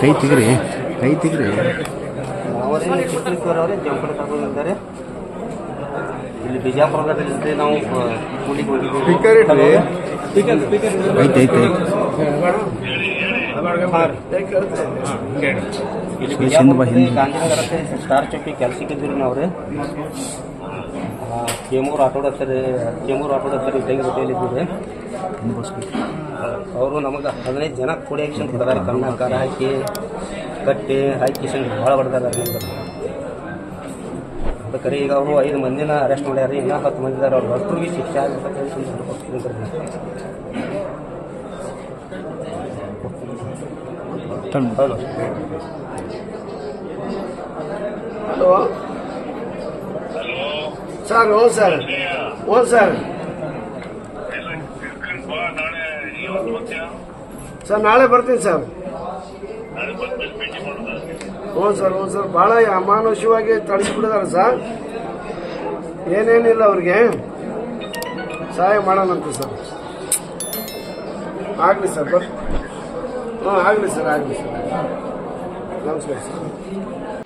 ಕೈ ತೆಗ್ರಿ ಕೈ ತೆಗ್ರಿ. ಅವರೇ ಚಿತ್ರಕೂರ್ ಅವರೇ ಜಂಪಡ ತಗೊಂಡಿದ್ದಾರೆ ಇಲ್ಲಿ ಬಿಜಾಪುರದಲ್ಲಿ ನಾವು ಐತೆ ಐತೆ ಇಲ್ಲಿ ಸ್ಟಾರ್ ಚೌಕಿ ಕೆಲ್ಸಕ್ಕೆ ಇದ್ದೀರಿ ನಾವ್ರಿ ಕೇಮೂರು ಆಟೋಡ್ ಹತ್ತಿರ ಕೇಮೂರು ಆಟೋಡ್ ಹತ್ತಿರ ಇದ್ದಂಗೆ ಜೊತೆಯಲ್ಲಿ ಇದ್ದೀವಿ ಅವರು ನಮಗೆ ಹದಿನೈದು ಜನ ಕೂಡ ಆಕ್ಷನ್ ಕೊಡ್ತಾರೆ ಕಣ್ಣ ಕಾರ ಹಾಕಿ ಕಟ್ಟಿ ಹಾಕಿ ಭಾಳ ಬಡ್ದಾರ ನಮ್ಗೆ ಅದಕ್ಕೆ ಈಗ ಅವರು ಐದು ಮಂದಿನ ಅರೆಸ್ಟ್ ಮಾಡ್ಯಾರ. ಇನ್ನೂ ಹತ್ತು ಮಂದಿ ಇದಾರೆ. ಅವ್ರು ಹತ್ತು ಶಿಕ್ಷೆ ಹೋಗ್ತಿದ್ದಾರೆ. ಹಲೋ ಸರ್ ಹ್ಞೂ ಸರ್ ಹ್ಞೂ ಸರ್ ಸರ್ ನಾಳೆ ಬರ್ತೀನಿ ಸರ್. ಹ್ಞೂ ಸರ್ ಹ್ಞೂ ಸರ್. ಭಾಳ ಅಮಾನುಷವಾಗಿ ತಳಿಸ್ಬಿಟ್ಟಿದ್ದಾರೆ ಸರ್. ಏನೇನಿಲ್ಲ ಅವ್ರಿಗೆ. ಸಹಾಯ ಮಾಡೋಣಂತೆ ಸರ್. ಆಗಲಿ ಸರ್ ಬರ್ ಹ್ಞೂ ಆಗಲಿ ಸರ್ ಆಗಲಿ ಸರ್. ನಮಸ್ಕಾರ ಸರ್.